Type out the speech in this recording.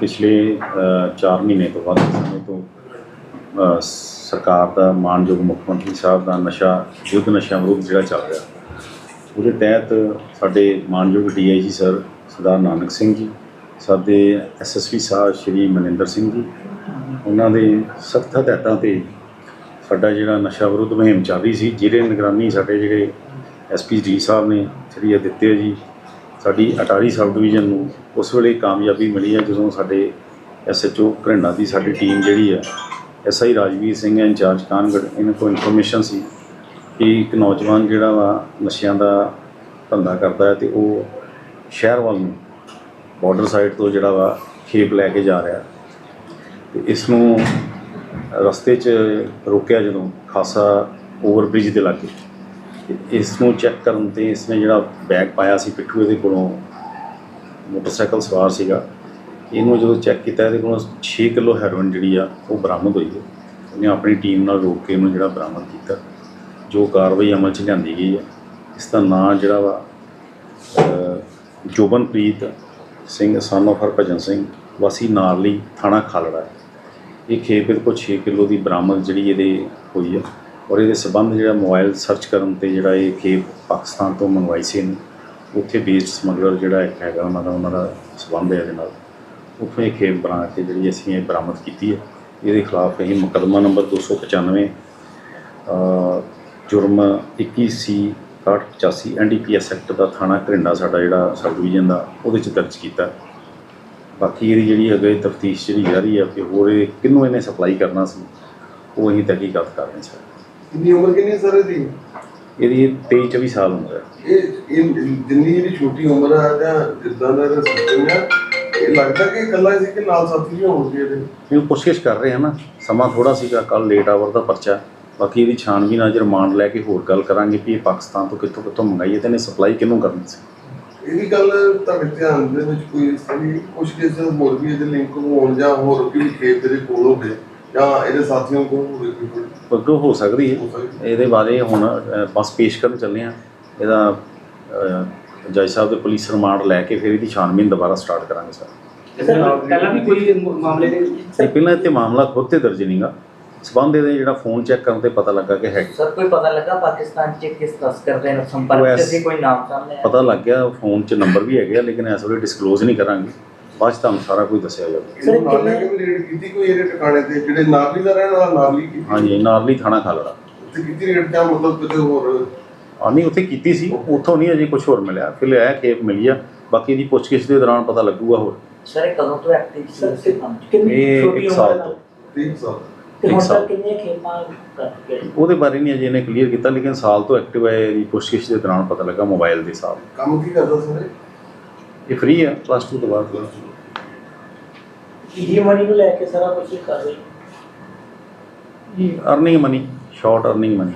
ਪਿਛਲੇ 4 ਮਹੀਨੇ ਤੋਂ ਵੱਧ ਸਮੇਂ ਤੋਂ ਸਰਕਾਰ ਦਾ, ਮਾਨਯੋਗ ਮੁੱਖ ਮੰਤਰੀ ਸਾਹਿਬ ਦਾ ਨਸ਼ਾ, ਯੁੱਧ ਨਸ਼ਾ ਵਿਰੁੱਧ ਜਿਹੜਾ ਚੱਲ ਰਿਹਾ, ਉਹਦੇ ਤਹਿਤ ਸਾਡੇ ਮਾਨਯੋਗ ਡੀਆਈਜੀ ਸਰ ਸਰਦਾਰ ਨਾਨਕ ਸਿੰਘ ਜੀ, ਸਾਡੇ ਐਸਐਸਪੀ ਸਾਹਿਬ ਸ਼੍ਰੀ ਮਨਿੰਦਰ ਸਿੰਘ ਜੀ, ਉਹਨਾਂ ਦੇ ਸਖਤ ਹਦਾਇਤਾਂ ਤੇ ਸਾਡਾ ਜਿਹੜਾ ਨਸ਼ਾ ਵਿਰੁੱਧ ਮੁਹਿੰਮ ਚੱਲ ਰਹੀ ਸੀ, ਜਿਹਦੇ ਨਿਗਰਾਨੀ ਸਾਡੇ ਜਿਹੜੇ ਐਸਪੀ ਜੀ ਸਾਹਿਬ ਨੇ, ਸ਼੍ਰੀ ਅਦਿੱਤਿਆ ਜੀ ਸਾਡੀ ਅਟਾਰੀ ਸਬ ਡਿਵੀਜ਼ਨ ਨੂੰ ਉਸ ਵੇਲੇ ਕਾਮਯਾਬੀ ਮਿਲੀ ਹੈ ਜਦੋਂ ਸਾਡੇ ਐਸਐਚਓ ਘਰਿੰਡਾ ਦੀ ਸਾਡੀ ਟੀਮ ਜਿਹੜੀ ਹੈ, ਐਸਆਈ ਰਾਜਵੀਰ ਸਿੰਘ ਹੈ, ਇੰਚਾਰਜ ਕਾਨਗੜ, ਇਹਨਾਂ ਕੋਲ ਇਨਫੋਰਮੇਸ਼ਨ ਸੀ ਕਿ ਇੱਕ ਨੌਜਵਾਨ ਜਿਹੜਾ ਵਾ ਨਸ਼ਿਆਂ ਦਾ ਧੰਦਾ ਕਰਦਾ ਹੈ ਤੇ ਉਹ ਸ਼ਹਿਰ ਵੱਲ ਨੂੰ ਬਾਰਡਰ ਸਾਈਡ ਤੋਂ ਜਿਹੜਾ ਵਾ ਖੇਪ ਲੈ ਕੇ ਜਾ ਰਿਹਾ ਤੇ ਇਸ ਨੂੰ ਰਸਤੇ 'ਚ ਰੋਕਿਆ ਜਦੋਂ ਖਾਸਾ ਓਵਰਬ੍ਰਿਜ ਦੇ ਲਾਗੇ। ਤੇ ਇਸ ਨੂੰ ਚੈੱਕ ਕਰਨ ਤੇ ਇਸਨੇ ਜਿਹੜਾ ਬੈਗ ਪਾਇਆ ਸੀ ਪਿੱਠੂ ਇਹਦੇ ਕੋਲੋਂ, ਮੋਟਰਸਾਈਕਲ ਸਵਾਰ ਸੀਗਾ। ਇਹਨੂੰ ਜਦੋਂ ਚੈੱਕ ਕੀਤਾ, ਇਹਦੇ ਕੋਲੋਂ 6 ਕਿਲੋ ਹੈਰੋਇਨ ਜਿਹੜੀ ਆ, ਉਹ ਬਰਾਮਦ ਹੋਈ ਹੈ। ਉਹਨੇ ਆਪਣੀ ਟੀਮ ਨਾਲ ਰੋਕ ਕੇ ਇਹਨੂੰ ਜਿਹੜਾ ਬਰਾਮਦ ਕੀਤਾ। ਜੋ ਕਾਰਵਾਈ ਅਮਲ 'ਚ ਲਿਆਂਦੀ ਗਈ ਹੈ। ਇਸ ਦਾ ਨਾਂ ਜਿਹੜਾ ਵਾ ਜੋਬਨਪ੍ਰੀਤ ਸਿੰਘ ਸਨ of ਹਰਭਜਨ ਸਿੰਘ, ਵਾਸੀ ਨਾਰਲੀ ਥਾਣਾ ਖਾਲੜਾ ਹੈ। ਇਹ ਖੇਪ ਇਹਦੇ ਕੋਲ 6 ਕਿਲੋ ਦੀ ਬਰਾਮਦ ਜਿਹੜੀ ਇਹਦੇ ਹੋਈ ਹੈ। ਔਰ ਇਹਦੇ ਸਬੰਧ ਜਿਹੜਾ ਮੋਬਾਈਲ ਸਰਚ ਕਰਨ ਤੇ ਜਿਹੜਾ ਇਹ ਖੇਪ ਪਾਕਿਸਤਾਨ ਤੋਂ ਮੰਗਵਾਈ ਸੀ ਇਹਨੂੰ ਉੱਥੇ ਬੇਸਡ ਸਮਗਲਰ ਜਿਹੜਾ ਇੱਕ ਹੈਗਾ ਉਹਨਾਂ ਦਾ ਉਹਨਾਂ ਦਾ ਸਬੰਧ ਹੈ ਇਹਦੇ ਨਾਲ। ਉੱਥੋਂ ਇਹ ਖੇਪ ਬਣਾ ਕੇ ਜਿਹੜੀ ਅਸੀਂ ਇਹ ਬਰਾਮਦ ਕੀਤੀ ਹੈ। ਇਹਦੇ ਖਿਲਾਫ ਅਸੀਂ ਮੁਕੱਦਮਾ ਨੰਬਰ 295 ਅ, ਜੁਰਮ 21 ਸੀ 6585 ਐਨਡੀਪੀਐਸ ਐਕਟ ਦਾ ਥਾਣਾ ਘਰਿੰਡਾ ਸਾਡਾ ਜਿਹੜਾ ਸਬ ਡਿਵੀਜ਼ਨ ਦਾ ਉਹਦੇ ਚ ਦਰਜ ਕੀਤਾ। ਬਾਕੀ ਇਹਦੀ ਜਿਹੜੀ ਅੱਗੇ ਤਫਤੀਸ਼ ਜਿਹੜੀ ਜਾਰੀ ਹੈ ਕਿ ਹੋਰ ਇਹ ਕਿਹਨੂੰ ਇਹਨੇ ਸਪਲਾਈ ਕਰਨਾ ਸੀ ਉਹ ਅਸੀਂ ਤਹਿਕੀਕਾਤ ਕਰ ਰਹੇ ਹਾਂ ਕਿੰਨੀ ਉਮਰ ਕਿੰਨੀ ਸਰ ਇਹਦੀ? ਇਹਦੀ 23 24 ਸਾਲ ਉਮਰ ਹੈ। ਇਹ ਇਹ ਜਿੰਨੀ ਇਹਦੀ ਛੋਟੀ ਉਮਰ ਹੈ ਜਾਂ ਜਿੱਦਾਂ ਦਾ ਇਹਦਾ ਸਿਸਟਮ ਹੈ ਇਹ ਲੱਗਦਾ ਕਿ ਇਕੱਲਾ ਸੀ ਕਿ ਨਾਲ ਸਾਥੀ ਵੀ ਹੋਣਗੇ ਇਹਦੇ? ਇਹਨੂੰ ਪੁੱਛਗਿੱਛ ਕਰ ਰਹੇ ਹਾਂ ਨਾ ਸਮਾਂ ਥੋੜਾ ਸੀਗਾ ਕੱਲ ਲੇਟ ਆਵਰ ਦਾ ਪਰਚਾ ਬਾਕੀ ਇਹਦੀ ਛਾਣਬੀਨ ਅੱਜ ਰਿਮਾਂਡ ਲੈ ਕੇ ਹੋਰ ਗੱਲ ਕਰਾਂਗੇ ਕਿ ਇਹ ਪਾਕਿਸਤਾਨ ਤੋਂ ਕਿੱਥੋਂ ਕਿੱਥੋਂ ਮੰਗਾਈ ਹੈ ਤੇ ਇਹਨੇ ਸਪਲਾਈ ਕਿਹਨੂੰ ਕਰਨੀ ਸੀ? ਇਹ ਵੀ ਗੱਲ ਤੁਹਾਡੇ ਧਿਆਨ ਦੇ ਵਿੱਚ ਕੋਈ ਇਸ ਤਰ੍ਹਾਂ ਦੀ ਕੁਝ ਕਿਸੇ ਹੋਰ ਵੀ ਇਹਦੇ ਲਿੰਕ ਹੋਣ ਜਾਂ ਹੋਰ ਵੀ ਖੇਤ ਦੇ ਕੋਲ ਹੋਵੇ ਜਾਂ ਇਹਦੇ ਸਾਥੀਆਂ ਕੋਲ ਹੋਵੇ ਕੋਈ ਅੱਗੋਂ ਹੋ ਸਕਦੀ ਹੈ। ਹੋ ਸਕਦੀ ਇਹਦੇ ਬਾਰੇ ਹੁਣ ਅ, ਬਸ ਪੇਸ਼ ਕਰਨ ਚੱਲੇ ਆ ਇਹਦਾ ਅ, ਜੱਜ ਸਾਹਿਬ ਦੇ ਪੁਲਿਸ ਰਿਮਾਂਡ ਲੈ ਕੇ ਫਿਰ ਇਹਦੀ ਛਾਣਬੀਨ ਦੁਬਾਰਾ ਸਟਾਰਟ ਕਰਾਂਗੇ ਸਰ। ਸਰ ਪਹਿਲਾਂ ਵੀ ਕੋਈ ਮ- ਮਾਮਲੇ ਦੇ ਇਹ ਪਹਿਲਾਂ ਇੱਥੇ ਮਾਮਲਾ ਖੁਦ ਤੇ ਦਰਜ ਨਹੀਂਗਾ। ਸਬੰਧ ਇਹਦੇ ਜਿਹੜਾ ਫੋਨ ਚੈੱਕ ਕਰਨ ਤੇ ਪਤਾ ਲੱਗਾ ਕਿ ਹੈ ਸਰ ਕੋਈ ਪਤਾ ਲੱਗਾ ਪਾਕਿਸਤਾਨ ਚ ਕਿਸ ਤਸਕਰ ਦੇ ਨਾਲ ਸੰਪਰਕ? ਚ ਸੀ ਕੋਈ ਨਾਮ ਸਾਹਮਣੇ ਆਇਆ? ਪਤਾ ਲੱਗ ਗਿਆ ਫੋਨ 'ਚ ਨੰਬਰ ਵੀ ਹੈਗੇ ਆ ਲੇਕਿਨ ਇਸ ਵੇਲੇ ਡਿਸਕਲੋਜ਼ ਨਹੀਂ ਕਰਾਂਗੇ। ਬਾਅਦ 'ਚ ਤੁਹਾਨੂੰ ਸਾਰਾ ਕੁਝ ਦੱਸਿਆ ਜਾਊਗਾ। ਸਰ ਨਾਲ ਲੈ ਕੇ ਵੀ ਰੇਡ ਕੀਤੀ ਕੋਈ ਇਹਦੇ ਟਿਕਾਣੇ ਤੇ? ਜਿਹੜੇ ਨਾਰਲੀ ਦਾ ਰਹਿਣ ਵਾਲਾ ਨਾਰਲੀ ਕੀਤੀ। ਹਾਂਜੀ ਨਾਰਲੀ ਥਾਣਾ ਖਾਲੜਾ। ਉੱਥੇ ਕੀਤੀ ਰੇਡ ਜਾਂ ਮਤਲਬ ਕਿਤੇ ਹੋਰ? ਆ ਨਹੀਂ ਉੱਥੇ ਕੀਤੀ ਸੀ। ਉੱਥੋਂ ਨਹੀਂ ਅਜੇ ਕੁਝ ਹੋਰ ਮਿਲਿਆ। ਫਿਰ ਇਹ ਖੇਪ ਮਿਲੀ ਆ। ਬਾਕੀ ਇਹਦੀ ਪੁੱਛਗਿੱਛ ਦੇ ਦੌਰਾਨ ਪਤਾ ਲੱਗੂਗਾ ਹੋਰ। ਸਰ ਇਹ ਕਦੋਂ ਤੋਂ ਐਕਟਿਵ ਸੀ? ਕਿੰਨੀ ਇਹ ਛੋਟੀ ਇੱਕ ਉਮਰ ਸਾਲ ਦਾ ਤੋਂ। ਠੀਕ ਸਾਲ। ਤੇ ਹੁਣ। ਤੱਕ ਕਿੰਨੀਆਂ ਖੇਮਾਂ ਕਰਕੇ ਉਹਦੇ ਬਾਰੇ ਨਹੀਂ ਅਜੇ ਇਹਨੇ ਕਲੀਅਰ ਕੀਤਾ ਲੇਕਿਨ ਸਾਲ ਤੋਂ ਐਕਟਿਵ ਹੈ ਇਹਦੀ ਪੁੱਛਗਿੱਛ ਦੇ ਦੌਰਾਨ ਪਤਾ ਲੱਗਾ ਮੋਬਾਈਲ ਦੇ ਹਿਸਾਬ ਕੰਮ ਕੀ ਕਰਦਾ ਸਰ ਇਹ? ਇਹ ਫ੍ਰੀ ਹੈ ਪਲੱਸ 2 ਤੋਂ ਬਾਅਦ ਈਡੀ ਮਨੀ ਨੂੰ ਲੈ ਕੇ ਸਾਰਾ ਕੁਝ ਕਰ ਰਹੀ ਜੀ earning money short earning money